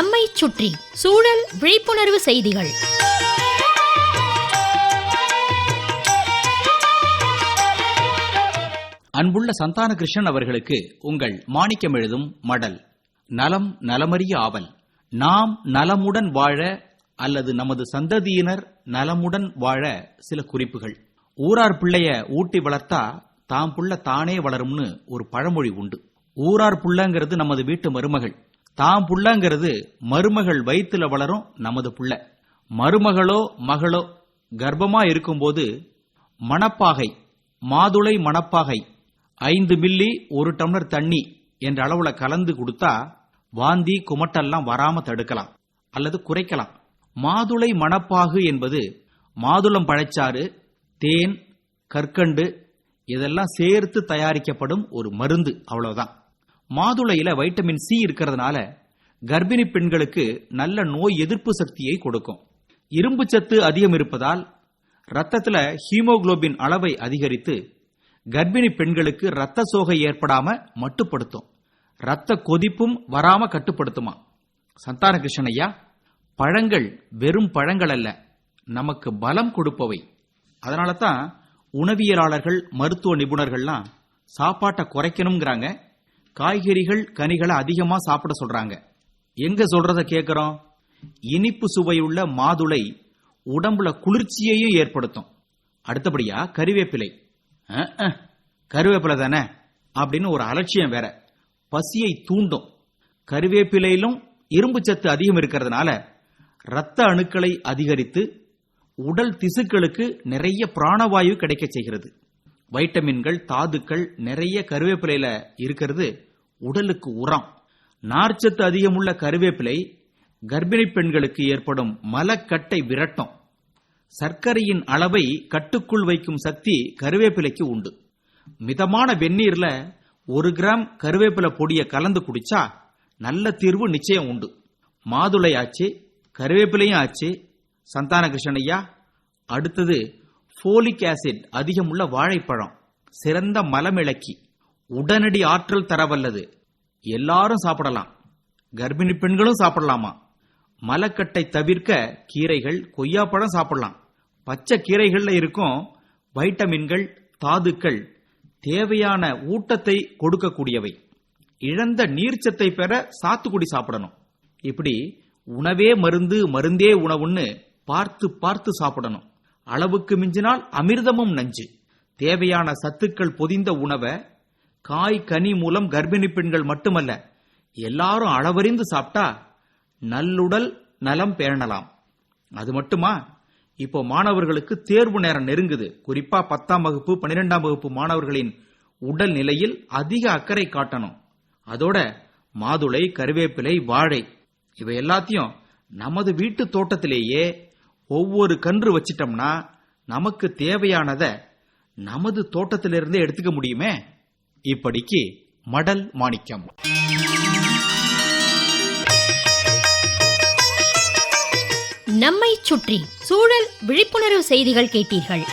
நம்மை சுற்றி சூழல் விழிப்புணர்வு செய்திகள். அன்புள்ள சந்தான கிருஷ்ணன் அவர்களுக்கு உங்கள் மாணிக்கம் எழுதும் மடல். நலம் நலமறிய ஆவல். நாம் நலமுடன் வாழ அல்லது நமது சந்ததியினர் நலமுடன் வாழ சில குறிப்புகள். ஊரார் பிள்ளைய ஊட்டி வளர்த்தா தாம் புள்ள தானே வளரும்னு ஒரு பழமொழி உண்டு. ஊரார் புள்ளங்கிறது நமது வீட்டு மருமகள். தாம் புள்ளங்கிறது மருமகள் வயிற்றுல வளரும் நமது புள்ள. மருமகளோ மகளோ கர்ப்பமா இருக்கும்போது மணப்பாகை மாதுளை மணப்பாகை ஐந்து மில்லி ஒரு டம்ளர் தண்ணி என்ற அளவுல கலந்து கொடுத்தா வாந்தி குமட்டெல்லாம் வராம தடுக்கலாம் அல்லது குறைக்கலாம். மாதுளை மணப்பாகு என்பது மாதுளம் பழச்சாறு தேன் கற்கண்டு இதெல்லாம் சேர்த்து தயாரிக்கப்படும் ஒரு மருந்து அவ்வளவுதான். மாதுளையில வைட்டமின் சி இருக்கிறதுனால கர்ப்பிணி பெண்களுக்கு நல்ல நோய் எதிர்ப்பு சக்தியை கொடுக்கும். இரும்பு சத்து அதிகம் இருப்பதால் ரத்தத்துல ஹீமோகுளோபின் அளவை அதிகரித்து கர்ப்பிணி பெண்களுக்கு ரத்த சோகை ஏற்படாம மட்டுப்படுத்தும். ரத்த கொதிப்பும் வராம கட்டுப்படுத்துமா? சந்தான கிருஷ்ணய்யா பழங்கள் வெறும் பழங்கள் அல்ல நமக்கு பலம் கொடுப்பவை. அதனால தான் உணவியலாளர்கள் மருத்துவ நிபுணர்கள்லாம் சாப்பாட்டை குறைக்கணுங்கிறாங்க காய்கறிகள் கனிகளை அதிகமா சாப்பிட சொல்றாங்க. எங்க சொல்றத கேக்குறோம்? இனிப்பு சுவையுள்ள மாதுளை உடம்புல குளிர்ச்சியையும் ஏற்படுத்தும். அடுத்தபடியா கருவேப்பிலை. கருவேப்பிலை தானே? அப்படின்னு ஒரு அலட்சியம் வேற. பசியை தூண்டும். கருவேப்பிலையிலும் இரும்பு சத்து அதிகம் இருக்கிறதுனால ரத்த அணுக்களை அதிகரித்து உடல் திசுக்களுக்கு நிறைய பிராணவாயு கிடைக்க செய்கிறது. வைட்டமின்கள் தாதுக்கள் நிறைய கருவேப்பிலையில இருக்கிறது. உடலுக்கு உரம். நார்ச்சத்து அதிகமுள்ள கருவேப்பிலை கர்ப்பிணி பெண்களுக்கு ஏற்படும் மலக்கட்டை விரட்டும். சர்க்கரையின் அளவை கட்டுக்குள் வைக்கும் சக்தி கருவேப்பிலைக்கு உண்டு. மிதமான வெந்நீர்ல ஒரு கிராம் கருவேப்பிலை பொடியை கலந்து குடிச்சா நல்ல தீர்வு நிச்சயம் உண்டு. மாதுளை ஆச்சு கருவேப்பிலையும் ஆச்சு. சந்தான கிருஷ்ணன் ஐயா அடுத்தது ஃபோலிக் ஆசிட் அதிகமுள்ள வாழைப்பழம் சிறந்த மலமிளக்கி உடனடி ஆற்றல் தரவல்லது. எல்லாரும் சாப்பிடலாம். கர்ப்பிணி பெண்களும் சாப்பிடலாமா? மலக்கட்டை தவிர்க்க கீரைகள் கொய்யாப்பழம் சாப்பிடலாம். பச்சை கீரைகள்ல இருக்கும் வைட்டமின்கள் தாதுக்கள் தேவையான ஊட்டத்தை கொடுக்கக்கூடியவை. இழந்த நீர்ச்சத்தை பெற சாத்துக்குடி சாப்பிடணும். இப்படி உணவே மருந்து மருந்தே உணவுன்னு பார்த்து பார்த்து சாப்பிடணும். அளவுக்கு மிஞ்சினால் அமிர்தமும் நஞ்சு. தேவையான சத்துக்கள் பொதிந்த உணவை காய் கனி மூலம் கர்ப்பிணி பெண்கள் மட்டுமல்ல எல்லாரும் அளவறிந்து சாப்பிட்டா நல்லுடல் நலம் பேணலாம். அது மட்டுமா? இப்போ மாணவர்களுக்கு தேர்வு நேரம் நெருங்குது. குறிப்பா பத்தாம் வகுப்பு பன்னிரெண்டாம் வகுப்பு மாணவர்களின் உடல் நிலையில் அதிக அக்கறை காட்டணும். அதோட மாதுளை கருவேப்பிலை வாழை இவை எல்லாத்தையும் நமது வீட்டு தோட்டத்திலேயே ஒவ்வொரு கன்று வச்சிட்டோம்னா நமக்கு தேவையானத நமது தோட்டத்திலிருந்தே எடுத்துக்க முடியுமே? இப்படிக்கு மடல் மாணிக்கம். நம்மை சுற்றி சூழல் விழிப்புணர்வு செய்திகள் கேட்டீர்கள்.